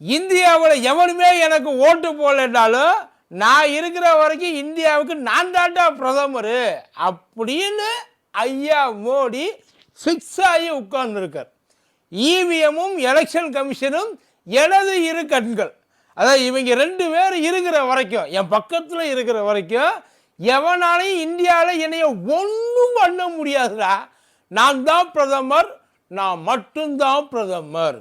இந்தியாவில் எவனுமே எனக்கு ஓட்டு போடலைன்னாலும் நான் இருக்கிற வரைக்கும் இந்தியாவுக்கு நான் தாண்டா பிரதமர் அப்படின்னு ஐயா மோடி ஃபிக்ஸ் ஆகி உட்கார்ந்துருக்கார். இவிஎம்மும் எலெக்ஷன் கமிஷனும் எனது இரு கண்கள். அதாவது இவங்க ரெண்டு பேர் இருக்கிற வரைக்கும் என் பக்கத்தில் இருக்கிற வரைக்கும் எவனாலையும் இந்தியாவில் என்னைய ஒன்றும் பண்ண முடியாதுடா. நான் தான் பிரதமர் நான் மட்டும்தான் பிரதமர்.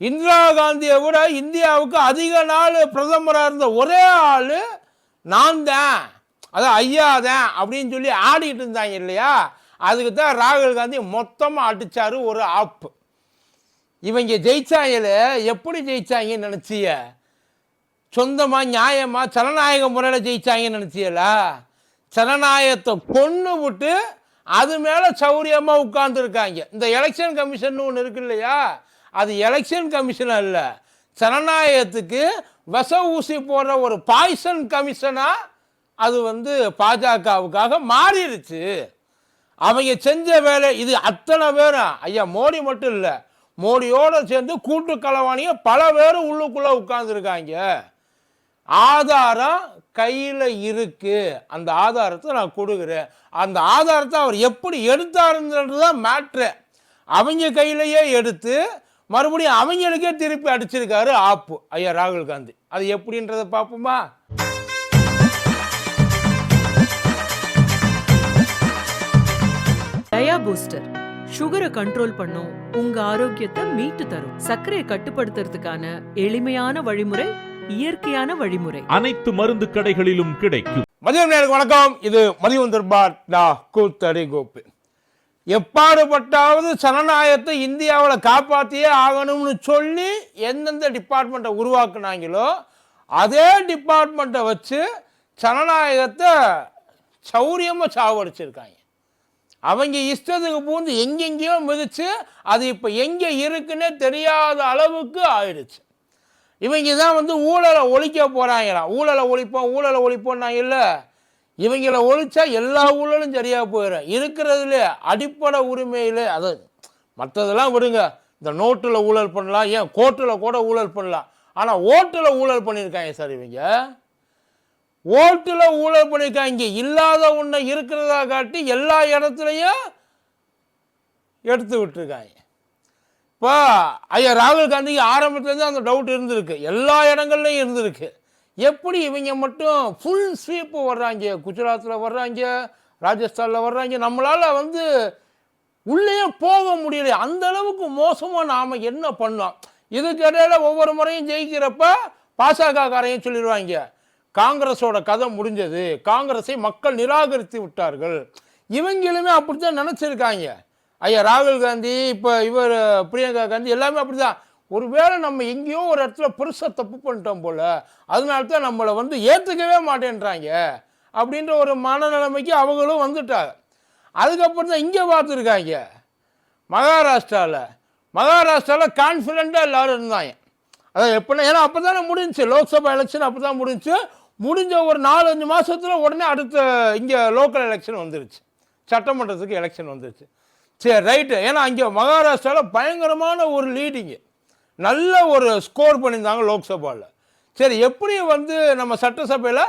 இந்திரா காந்தியை விட இந்தியாவுக்கு அதிக நாள் பிரதமராக இருந்த ஒரே ஆள் நான் தான். அதான் ஐயா தான் அப்படின்னு சொல்லி ஆடிக்கிட்டு இருந்தாங்க இல்லையா? அதுக்கு தான் ராகுல் காந்தி மொத்தமாக அடித்தார் ஒரு ஆப்பு இவங்க ஜெயிச்சாங்கல எப்படி ஜெயிச்சாங்கன்னு நினச்சிய? சொந்தமாக நியாயமாக ஜனநாயக முறையில் ஜெயிச்சாங்கன்னு நினச்சியலா? ஜனநாயகத்தை கொண்டு விட்டு அது மேலே சௌரியமாக உட்கார்ந்துருக்காங்க. இந்த எலெக்ஷன் கமிஷன் ஒன்று இருக்கு இல்லையா? அது எலெக்ஷன் கமிஷன் அல்ல. ஜனநாயகத்துக்கு விஷ ஊசி போடுற ஒரு பாய்சன் கமிஷனாக அது வந்து பாஜகவுக்காக மாறிடுச்சு. அவங்க செஞ்ச வேலை இது அத்தனை பேரும் ஐயா மோடி மட்டும் இல்லை. மோடியோடு சேர்ந்து கூட்டு களவாணிய பல பேர் உள்ளுக்குள்ளே உட்காந்துருக்காங்க ஆதாரம் கையில் இருக்குது அந்த ஆதாரத்தை நான் கொடுக்குறேன். அந்த ஆதாரத்தை அவர் எப்படி எடுத்தாருன்றது தான் மேட்ரு அவங்க கையிலையே எடுத்து மறுபடியும் அவங்களுக்கே திருப்பி அடிச்சிருக்காரு ஆப்பு. ஐயா ராகுல் காந்தி. அது எப்படின்றத பார்ப்போமா? டயா பூஸ்டர். சுகரை கண்ட்ரோல் பண்ணும் உங்க ஆரோக்கியத்தை மீட்டு தரும். சர்க்கரையை கட்டுப்படுத்துறதுக்கான எளிமையான வழிமுறை இயற்கையான வழிமுறை. அனைத்து மருந்து கடைகளிலும் கிடைக்கும். மதியம் நேருக்கு வணக்கம். இது மதியம் தர்பார் கூத்தடி கோப்பு எப்பாடுபட்டாவது ஜனநாயகத்தை இந்தியாவில் காப்பாற்றியே ஆகணும்னு சொல்லி எந்தெந்த டிபார்ட்மெண்ட்டை உருவாக்குனாங்களோ அதே டிபார்ட்மெண்ட்டை வச்சு ஜனநாயகத்தை சௌரியமாக சாவடிச்சிருக்காங்க. அவங்க இஷ்டத்துக்கு பூந்து எங்கெங்கேயோ மிதித்து அது இப்போ எங்கே இருக்குன்னே தெரியாத அளவுக்கு ஆயிடுச்சு. இவங்க தான் வந்து ஊழலை ஒழிக்க போகிறாங்களாம் ஊழலை ஒழிப்போம் ஊழலை ஒழிப்போம்னாங்க இல்லை. இவங்கள ஒழிச்சா எல்லா ஊழலும் சரியாக போயிடும். இருக்கிறதுல அடிப்படை உரிமையில் அது மற்றதெல்லாம் விடுங்க. இந்த நோட்டில் ஊழல் பண்ணலாம் ஏன் கோர்ட்டில் கூட ஊழல் பண்ணலாம். ஆனால் ஓட்டில் ஊழல் பண்ணியிருக்காங்க சார் இவங்க. ஓட்டில் ஊழல் பண்ணியிருக்காங்க. இல்லாத ஒன்றை இருக்கிறதா காட்டி எல்லா இடத்துலையும் எடுத்து விட்டுருக்காங்க. இப்போ ஐயா ராகுல் காந்திக்கு ஆரம்பத்துலேருந்து அந்த டவுட் இருந்திருக்கு. எல்லா இடங்கள்லையும் இருந்திருக்கு. எப்படி இவங்க மட்டும் ஃபுல் ஸ்வீப்பு வர்றாங்க? குஜராத்தில் வர்றாங்க ராஜஸ்தானில் வர்றாங்க. நம்மளால் வந்து உள்ளேயே போக முடியல. அந்த அளவுக்கு மோசமாக நாம் என்ன பண்ணோம்? இதுக்கிடையில் ஒவ்வொரு முறையும் ஜெயிக்கிறப்ப பாசகக்காரையும் சொல்லிடுவாங்க. காங்கிரஸோட கதை முடிஞ்சது. காங்கிரஸை மக்கள் நிராகரித்து விட்டார்கள். இவங்களுமே அப்படித்தான் நினச்சிருக்காங்க. ஐயா ராகுல் காந்தி இப்போ இவர் பிரியங்கா காந்தி எல்லாமே அப்படிதான் ஒருவேளை நம்ம எங்கேயோ ஒரு இடத்துல பெருசாக தப்பு பண்ணிட்டோம் போல் அதனால தான் நம்மளை வந்து ஏற்றுக்கவே மாட்டேன்றாங்க அப்படின்ற ஒரு மனநிலைமைக்கு அவங்களும் வந்துட்டாங்க. அதுக்கப்புறம் தான் இங்கே பார்த்துருக்காங்க. மகாராஷ்டிராவில் மகாராஷ்டிராவில் கான்ஃபிடெண்ட்டாக எல்லோரும் இருந்தாங்க. அதான் எப்படின்னா ஏன்னா அப்போ தானே முடிஞ்சுச்சு. லோக்சபா எலெக்ஷன் அப்போ தான் முடிஞ்சுச்சு. முடிஞ்ச ஒரு நாலஞ்சு மாதத்தில் உடனே அடுத்த இங்கே லோக்கல் எலெக்ஷன் வந்துருச்சு. சட்டமன்றத்துக்கு எலெக்ஷன் வந்துருச்சு. சரி ரைட்டு ஏன்னா அங்கே மகாராஷ்டிராவில் பயங்கரமான ஒரு லீடிங்கு நல்ல ஒரு ஸ்கோர் பண்ணியிருந்தாங்க லோக்சபாவில் சரி எப்படி வந்து நம்ம சட்டசபையில்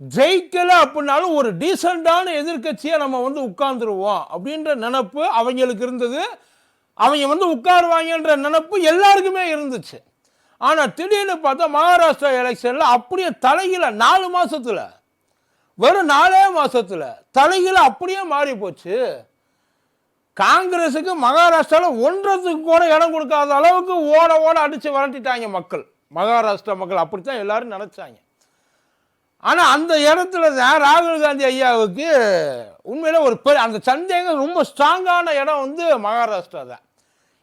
ஜெயிக்கலை அப்படின்னாலும் ஒரு டீசெண்டான எதிர்க்கட்சியை நம்ம வந்து உட்கார்ந்துருவோம் அப்படின்ற நினப்பு அவங்களுக்கு இருந்தது. அவங்க வந்து உட்காருவாங்கன்ற நினப்பு எல்லாருக்குமே இருந்துச்சு. ஆனால் திடீர்னு பார்த்தா மகாராஷ்டிரா எலெக்ஷனில் அப்படியே தலையில் நாலு மாதத்தில் வெறும் நாலே மாதத்தில் தலையில் அப்படியே மாறி போச்சு காங்கிரஸுக்கு மகாராஷ்டிராவில் ஒன்றத்துக்கு கூட இடம் கொடுக்காத அளவுக்கு ஓட ஓட அடித்து விரட்டிட்டாங்க மக்கள். மகாராஷ்டிரா மக்கள் அப்படித்தான் எல்லாரும் நினச்சாங்க. ஆனால் அந்த இடத்துல தான் ராகுல் காந்தி ஐயாவுக்கு உண்மையில் ஒரு பெரிய அந்த சந்தேகம் ரொம்ப ஸ்ட்ராங்கான இடம் வந்து மகாராஷ்டிரா தான்.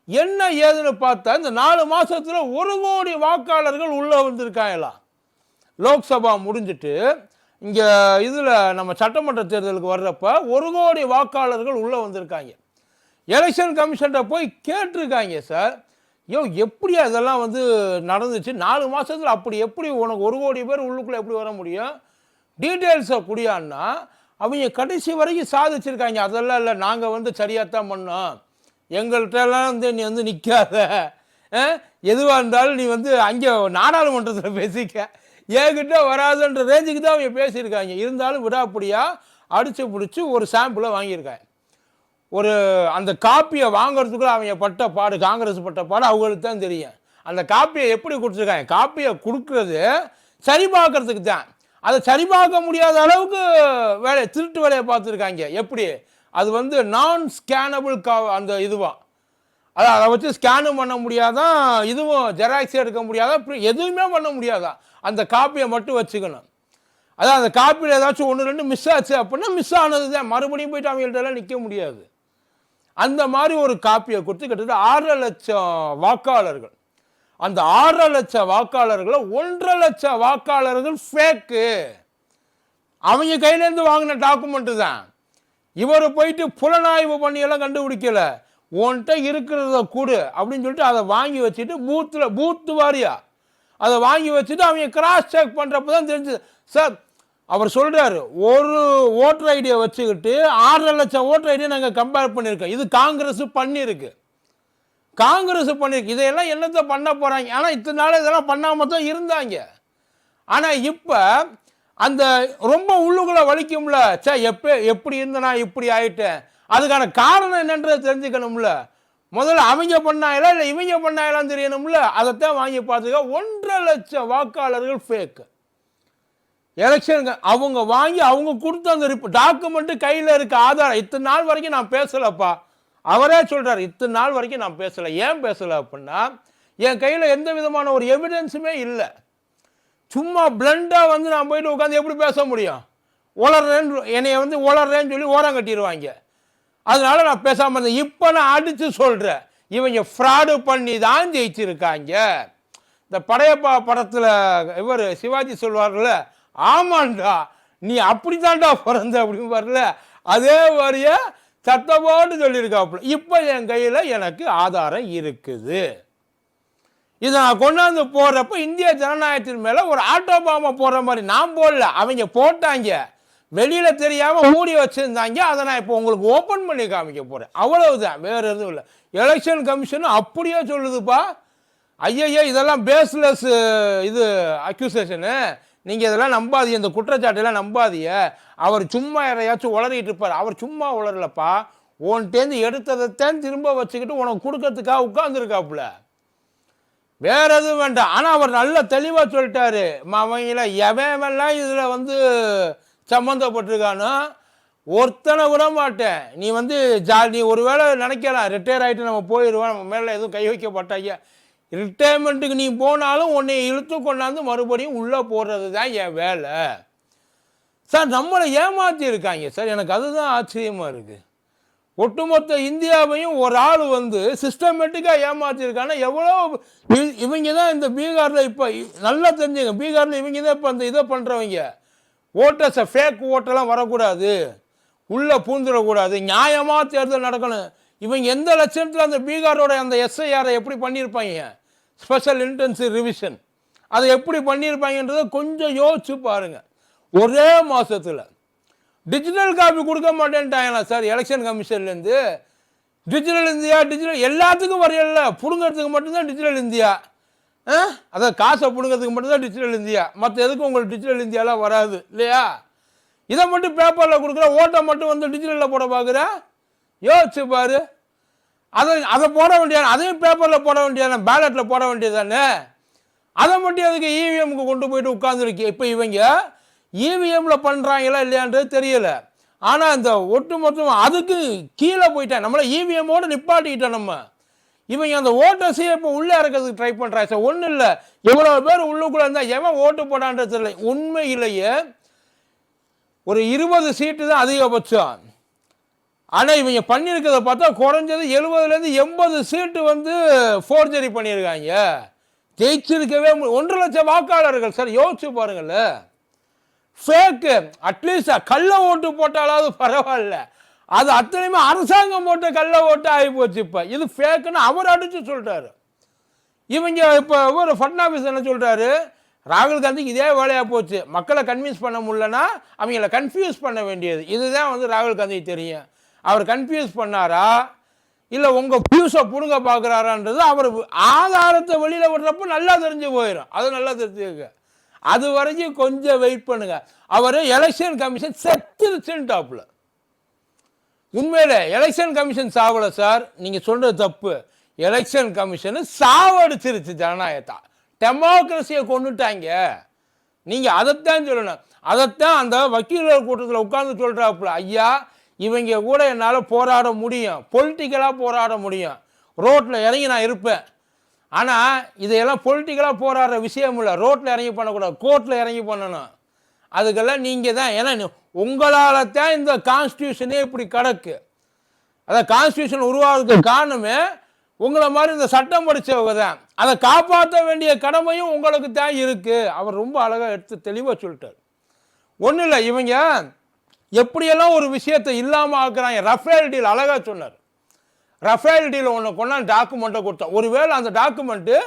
என்ன ஏதுன்னு பார்த்தா இந்த நாலு மாதத்தில் ஒரு கோடி வாக்காளர்கள் உள்ளே வந்திருக்காங்களாம் லோக்சபா முடிஞ்சிட்டு இங்கே இதில் நம்ம சட்டமன்ற தேர்தலுக்கு வர்றப்ப ஒரு கோடி வாக்காளர்கள் உள்ளே வந்திருக்காங்க. எலெக்ஷன் கமிஷன்கிட்ட போய் கேட்டிருக்காங்க சார். ஐயோ எப்படி அதெல்லாம் வந்து நடந்துச்சு? நாலு மாதத்தில் அப்படி எப்படி உனக்கு ஒரு கோடி பேர் உள்ளுக்குள்ளே எப்படி வர முடியும்? டீட்டெயில்ஸை குடியான்னா அவங்க கடைசி வரைக்கும் சாதிச்சிருக்காங்க. அதெல்லாம் இல்லை நாங்கள் வந்து சரியாக தான் பண்ணோம் எங்கள்கிட்டலாம் வந்து நீ வந்து நிற்காத எதுவாக இருந்தாலும் நீ வந்து அங்கே நாடாளுமன்றத்தில் பேசிக்க. ஏகிட்ட வராதுன்ற ரேஞ்சுக்கு தான் அவங்க பேசியிருக்காங்க. இருந்தாலும் விடாப்படியாக அடித்து பிடிச்சி ஒரு சாம்பிளை வாங்கியிருக்காங்க. ஒரு அந்த காப்பியை வாங்கிறதுக்குள்ள அவங்க பட்ட பாடு காங்கிரஸ் பட்ட பாடு அவங்களுக்கு தான் தெரியும். அந்த காப்பியை எப்படி கொடுத்துருக்காங்க? காப்பியை கொடுக்கறது சரி பார்க்கறதுக்கு தான். அதை சரி பார்க்க முடியாத அளவுக்கு வேலையை திருட்டு வேலையை பார்த்துருக்காங்க. எப்படி? அது வந்து நான் ஸ்கேனபிள் கா அந்த இதுவாக அதான் அதை வச்சு ஸ்கேனும் பண்ண முடியாதான் இதுவும் ஜெராக்ஸ் எடுக்க முடியாதான் எதுவுமே பண்ண முடியாதான் அந்த காப்பியை மட்டும் வச்சுக்கணும். அதான் அந்த காப்பியில் ஏதாச்சும் ஒன்று ரெண்டு மிஸ் ஆச்சு அப்படின்னா மிஸ் ஆனது தான். மறுபடியும் போயிட்டு அவங்கள்ட்டலாம் நிற்க முடியாது. அந்த மாதிரி ஒரு காப்பியை கொடுத்து கிட்டத்தட்ட ஆறரை லட்சம் வாக்காளர்கள். அந்த ஆறரை லட்சம் வாக்காளர்களை ஒன்றரை லட்சம் வாக்காளர்கள் ஃபேக்கு அவங்க கையிலேருந்து வாங்கின டாக்குமெண்ட்டு தான். இவர் போயிட்டு புலனாய்வு பண்ணியெல்லாம் கண்டுபிடிக்கல. உன்கிட்ட இருக்கிறத கூடு அப்படின்னு சொல்லிட்டு அதை வாங்கி வச்சுட்டு பூத்தில் பூத்து வாரியா. அதை வாங்கி வச்சுட்டு அவங்க கிராஸ் செக் பண்ணுறப்ப தான் தெரிஞ்சுது. சார் அவர் சொல்கிறாரு ஒரு ஓட்டர் ஐடியை வச்சுக்கிட்டு ஆறரை லட்சம் ஓட்டர் ஐடியை நாங்கள் கம்பேர் பண்ணியிருக்கோம். இது காங்கிரஸ் பண்ணியிருக்கு. காங்கிரஸ் பண்ணியிருக்கு. இதையெல்லாம் என்னத்தை பண்ண போகிறாங்க ஆனால் இத்தனை நாள் இதெல்லாம் பண்ணாமல் தான் இருந்தாங்க. ஆனால் இப்போ அந்த ரொம்ப உள்ளுக்குள்ளே வலிக்கும்ல. சே எப்போ எப்படி இருந்தனா இப்படி ஆயிட்டேன். அதுக்கான காரணம் என்னன்றதை தெரிஞ்சுக்கணும்ல. முதல்ல அவங்க பண்ணாயிலா இல்லை இவங்க பண்ணாயிலான்னு தெரியணும்ல. அதைத்தான் வாங்கி பார்த்துக்க. ஒன்றரை லட்சம் வாக்காளர்கள் ஃபேக்கு எலெக்ஷனுக்கு அவங்க வாங்கி அவங்க கொடுத்த அந்த டாக்குமெண்ட்டு கையில் இருக்க ஆதாரம் இத்தனை நாள் வரைக்கும் நான் பேசலப்பா. அவரே சொல்கிறார் இத்தனை நாள் வரைக்கும் நான் பேசலை. ஏன் பேசலை அப்படின்னா என் கையில் எந்த விதமான ஒரு எவிடன்ஸுமே இல்லை. சும்மா பிளண்டாக வந்து நான் போயிட்டு உட்காந்து எப்படி பேச முடியும்? உளறேன்னு என்னைய வந்து உளறேன்னு சொல்லி ஓரம் கட்டிடுவாங்க அதனால நான் பேசாமல் இருந்தேன். இப்போ நான் அடித்து சொல்கிறேன் இவங்க ஃப்ராடு பண்ணி தான் ஜெயிச்சிருக்காங்க. இந்த படையப்பா படத்தில் இவர் சிவாஜி சொல்வார்ல ஆமாண்டா. நீ அப்படித்தான்டா பிறந்த அப்படின்னு வரல. அதே மாதிரிய சத்தமோடு சொல்லியிருக்காப்புல. இப்போ என் கையில் எனக்கு ஆதாரம் இருக்குது. இதை நான் கொண்டாந்து போடுறப்ப இந்திய ஜனநாயகத்தின் மேலே ஒரு ஆட்டோ பாம்பை போடுற மாதிரி நான் போடல. அவங்க போட்டாங்க. வெளியில் தெரியாமல் மூடி வச்சுருந்தாங்க. அதை நான் இப்போ உங்களுக்கு ஓப்பன் பண்ணி காமிக்க போகிறேன் அவ்வளவுதான். வேற எதுவும் இல்லை. எலெக்ஷன் கமிஷன் அப்படியே சொல்லுதுப்பா. ஐயய்யோ இதெல்லாம் பேஸ்லெஸ் இது அக்யூசேஷனு நீங்கள் இதெல்லாம் நம்பாதீங்க இந்த குற்றச்சாட்டெல்லாம் நம்பாதீங்க. அவர் சும்மா யாரையாச்சும் உளறிட்டு இருப்பார். அவர் சும்மா உளரலப்பா உன்ட்டேந்து எடுத்ததைத்தான் திரும்ப வச்சுக்கிட்டு உனக்கு கொடுக்கறதுக்காக உட்காந்துருக்காப்புல வேற எதுவும் வேண்டாம். ஆனால் அவர் நல்ல தெளிவாக சொல்லிட்டாரு. ம- அவங்கள எவன்லாம் இதில் வந்து சம்மந்தப்பட்டிருக்கானோ ஒருத்தனை விட மாட்டேன் நீ வந்து ஜா நீ ஒருவேளை நினைக்கலாம் ரிட்டையர் ஆகிட்டு நம்ம போயிடுவோம் நம்ம மேலே எதுவும் கை வைக்கப்பட்டாங்க. ரிட்டையர்மெண்ட்டுக்கு நீ போனாலும் உன்னை இழுத்து கொண்டாந்து மறுபடியும் உள்ளே போடுறது தான் என் வேலை. சார் நம்மளை ஏமாற்றி இருக்காங்க சார் எனக்கு அதுதான் ஆச்சரியமாக இருக்குது ஒட்டுமொத்த இந்தியாவையும் ஒரு ஆள் வந்து சிஸ்டமேட்டிக்காக ஏமாற்றிருக்காங்கன்னா எவ்வளோ இ- இவங்க தான் இந்த பீகாரில் இப்போ நல்லா தெரிஞ்சுங்க. பீகாரில் இவங்க தான் இப்போ அந்த இதை பண்ணுறவங்க ஓட்டர்ஸை ஃபேக் ஓட்டெல்லாம் வரக்கூடாது. உள்ளே பூந்துடக்கூடாது. நியாயமாக தேர்தல் நடக்கணும். இவங்க எந்த லட்சணத்தில் அந்த பீகாரோட அந்த எஸ்ஐஆரை எப்படி பண்ணியிருப்பாங்க? ஸ்பெஷல் இன்டென்சிவ் ரிவிஷன் அதை எப்படி பண்ணியிருப்பாங்கன்றதை கொஞ்சம் யோசிச்சு பாருங்க. ஒரே மாதத்தில் டிஜிட்டல் காப்பி கொடுக்க மாட்டேன்ட்டாங்களா சார் எலெக்ஷன் கமிஷன்லேருந்து டிஜிட்டல் இந்தியா டிஜிட்டல் எல்லாத்துக்கும் வரையல பிடுங்கிறதுக்கு மட்டும்தான் டிஜிட்டல் இந்தியா ஆ? அதான் காசை பிடுங்கிறதுக்கு மட்டும்தான் டிஜிட்டல் இந்தியா மற்ற எதுக்கும் உங்களுக்கு டிஜிட்டல் இந்தியாலாம் வராது இல்லையா? இதை மட்டும் பேப்பரில் கொடுக்குற ஓட்டை மட்டும் வந்து டிஜிட்டலில் போட பார்க்குறேன் யோசிச்சு பாரு. அதை அதை போட வேண்டியது அதையும் பேப்பரில் போட வேண்டியதானே பேலட்டில் போட வேண்டியது தானே அதை மட்டும் அதுக்கு இவிஎம்க்கு கொண்டு போயிட்டு உட்காந்துருக்கு இப்போ இவங்க இவிஎம்மில் பண்ணுறாங்களா இல்லையான்றது தெரியல. ஆனால் இந்த ஒட்டு மொத்தம் அதுக்கு கீழே போயிட்டேன் நம்மளை இவிஎம்மோடு நிப்பாட்டிக்கிட்டோம் நம்ம. இவங்க அந்த ஓட்டர்ஸையே இப்போ உள்ளே இறக்கிறதுக்கு ட்ரை பண்ணுறாங்க சார் ஒன்றும் இல்லை. எவ்வளோ பேர் உள்ளுக்குள்ளே இருந்தால் எவன் ஓட்டு போடான்றது தெரியல உண்மையிலேயே ஒரு இருபது சீட்டு தான் அதிகபட்சம். ஆனால் இவங்க பண்ணியிருக்கிறத பார்த்தா குறைஞ்சது எழுபதுலேருந்து எண்பது சீட்டு வந்து ஃபோர்ஜரி பண்ணியிருக்காங்க. ஜெயிச்சிருக்கவே மு- ஒன்றரை லட்சம் வாக்காளர்கள். சார் யோசிச்சு பாருங்கள் ஃபேக்கு அட்லீஸ்ட் கள்ள ஓட்டு போட்டாலாவது பரவாயில்ல. அது அத்தனையுமே அரசாங்கம் போட்ட கள்ள ஓட்டு ஆகி போச்சு இப்போ. இது ஃபேக்குன்னு அவர் அடித்து சொல்லிட்டாரு இவங்க இப்போ ஒரு ஃபட்னாஃபீஸ் என்ன சொல்கிறாரு ராகுல் காந்திக்கு இதே வேலையாக போச்சு. மக்களை கன்வின்ஸ் பண்ண முடியலன்னா அவங்கள கன்ஃபியூஸ் பண்ண வேண்டியது. இதுதான் வந்து ராகுல் காந்திக்கு தெரியும். அவர் கன்ஃபியூஸ் பண்ணாரா? இல்லை உங்கள் பியூஸை பிடுங்க பார்க்குறாரான்றது அவர் ஆதாரத்தை வெளியில் விடுறப்ப நல்லா தெரிஞ்சு போயிடும் அது நல்லா தெரிஞ்சுக்க. அது வரைக்கும் கொஞ்சம் வெயிட் பண்ணுங்க. அவர் எலெக்ஷன் கமிஷன் செத்துருச்சுன்ட்டாப்புல உண்மையில் எலெக்ஷன் கமிஷன் சாவல சார். நீங்கள் சொல்கிறது தப்பு. எலெக்ஷன் கமிஷனு சாவடிச்சிருச்சு ஜனநாயகத்தை. டெமோக்ரஸியை கொண்டுட்டாங்க. நீங்கள் அதைத்தான் சொல்லணும். அதைத்தான் அந்த வக்கீலர் கூட்டத்தில் உட்காந்து சொல்கிறாப்புல ஐயா இவங்க கூட என்னால் போராட முடியும். பொலிட்டிக்கலாக போராட முடியும். ரோட்டில் இறங்கி நான் இருப்பேன். ஆனால் இதையெல்லாம் பொலிட்டிக்கலாக போராடுற விஷயம் இல்லை. ரோட்டில் இறங்கி பண்ணக்கூடாது. கோர்ட்டில் இறங்கி பண்ணணும். அதுக்கெல்லாம் நீங்கள் தான். ஏன்னா உங்களால் தான் இந்த கான்ஸ்டியூஷனே இப்படி கிடக்கு. அதான் கான்ஸ்டியூஷன் உருவாகிறதுக்கு காரணமே உங்களை மாதிரி இந்த சட்டம் படித்தவங்க தான். அதை காப்பாற்ற வேண்டிய கடமையும் உங்களுக்கு தான் இருக்குது அவர் ரொம்ப அழகாக எடுத்து தெளிவாக சொல்லிட்டார். ஒன்றும் இல்லை இவங்க எப்படியெல்லாம் ஒரு விஷயத்தை இல்லாமல் ஆக்குறாங்க? ரஃபேல் டீல் அழகாக சொன்னார். ரஃபேல் டீல் ஒன்று கொண்டாந்து டாக்குமெண்ட்டை கொடுத்தோம் ஒருவேளை அந்த டாக்குமெண்ட்டு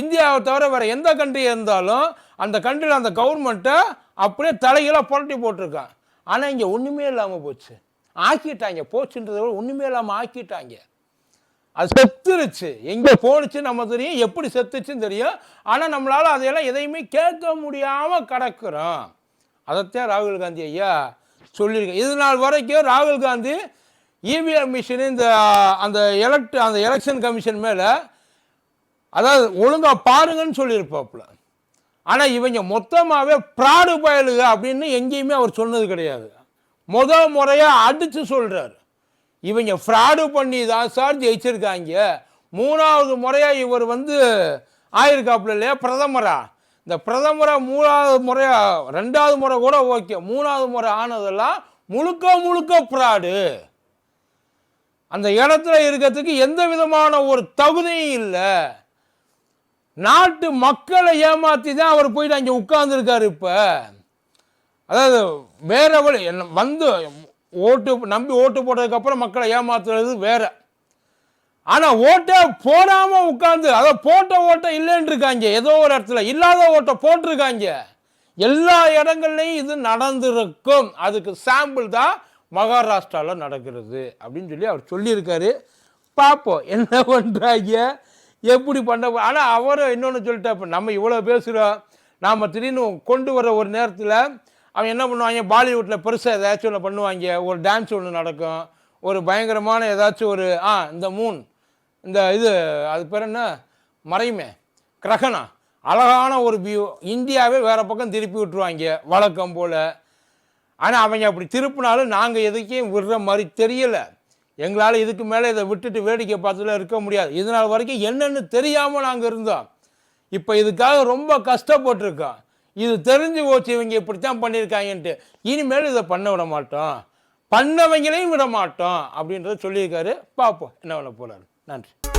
இந்தியாவை தவிர வேறு எந்த கண்ட்ரி இருந்தாலும் அந்த கண்ட்ரியில் அந்த கவர்மெண்ட்டை அப்படியே தலைகளாக புரட்டி போட்டிருக்கான். ஆனால் இங்கே ஒன்றுமே இல்லாமல் போச்சு. ஆக்கிட்டாங்க. போச்சுன்றதை விட ஒன்றுமே இல்லாமல் ஆக்கிட்டாங்க. அது செத்துருச்சு. எங்கே போனுச்சு நம்ம தெரியும். எப்படி செத்துச்சுன்னு தெரியும். ஆனால் நம்மளால் அதையெல்லாம் எதையுமே கேட்க முடியாமல் கிடக்குறோம். அதைத்தான் ராகுல் காந்தி ஐயா சொல்லியிருக்கேன். இது நாள் வரைக்கும் ராகுல் காந்தி இவிஎம் மிஷின் இந்த அந்த எலக்ட் அந்த எலெக்ஷன் கமிஷன் மேலே அதாவது ஒழுங்காக பாருங்கன்னு சொல்லியிருப்பாப்புல. ஆனால் இவங்க மொத்தமாகவே ப்ராடு பயலுக அப்படின்னு எங்கேயுமே அவர் சொன்னது கிடையாது. முத முறையாக அடித்து சொல்கிறார் இவங்க ஃப்ராடு பண்ணி தான் சார் ஜெயிச்சிருக்காங்க. மூணாவது முறையாக இவர் வந்து ஆயிருக்காப்புல இல்லையா? பிரதமரா? இந்த பிரதமரை மூணாவது முறையா ரெண்டாவது முறை கூட ஓகே. மூணாவது முறை ஆனதெல்லாம் முழுக்க முழுக்க ஃப்ராடு அந்த இடத்துல இருக்கிறதுக்கு எந்த விதமான ஒரு தகுதியும் இல்லை. நாட்டு மக்களை ஏமாற்றி தான் அவர் போயிட்டு அங்கே உட்கார்ந்துருக்காரு இப்போ. அதாவது வேற வழி என்ன வந்து ஓட்டு நம்பி ஓட்டு போட்டதுக்கப்புறம் மக்களை ஏமாத்துறது வேறு. ஆனால் ஓட்டை போடாமல் உட்காந்து அதை போட்ட ஓட்டை இல்லைன்னு இருக்காங்க. ஏதோ ஒரு இடத்துல இல்லாத ஓட்டை போட்டிருக்காங்க. எல்லா இடங்கள்லையும் இது நடந்திருக்கும். அதுக்கு சாம்பிள் தான் மகாராஷ்டிராவில் நடக்கிறது அப்படின்னு சொல்லி அவர் சொல்லியிருக்காரு. பார்ப்போம் என்ன பண்ணுறாங்க எப்படி பண்ண ஆனால் அவரும் இன்னொன்று சொல்லிட்டா இப்போ நம்ம இவ்வளோ பேசுகிறோம் நாம் திடீர்னு கொண்டு வர ஒரு நேரத்தில் அவன் என்ன பண்ணுவாங்க பாலிவுட்டில் பெருசாக ஏதாச்சும் ஒன்று பண்ணுவாங்க. ஒரு டான்ஸ் ஒன்று நடக்கும். ஒரு பயங்கரமான ஏதாச்சும் ஒரு ஆ இந்த மூன் இந்த இது அது பேர் என்ன? மறையுமே. கிரகணம். அழகான ஒரு வியூ இந்தியாவே வேறு பக்கம் திருப்பி விட்டுருவாங்க வழக்கம் போல். ஆனால் அவங்க அப்படி திருப்பினாலும் நாங்கள் எதுக்கையும் விடுற மாதிரி தெரியலை. எங்களால் இதுக்கு மேலே இதை விட்டுட்டு வேடிக்கை பார்த்துல இருக்க முடியாது. இதனால் வரைக்கும் என்னென்னு தெரியாமல் நாங்கள் இருந்தோம். இப்போ இதுக்காக ரொம்ப கஷ்டப்பட்டிருக்கோம். இது தெரிஞ்சு போச்சு இவங்க இப்படித்தான் பண்ணியிருக்காங்கன்ட்டு. இனிமேல் இதை பண்ண விட மாட்டோம். பண்ணவங்களையும் விட மாட்டோம் அப்படின்றத சொல்லியிருக்காரு பார்ப்போம் என்ன பண்ண போகிறாரு நன்றி.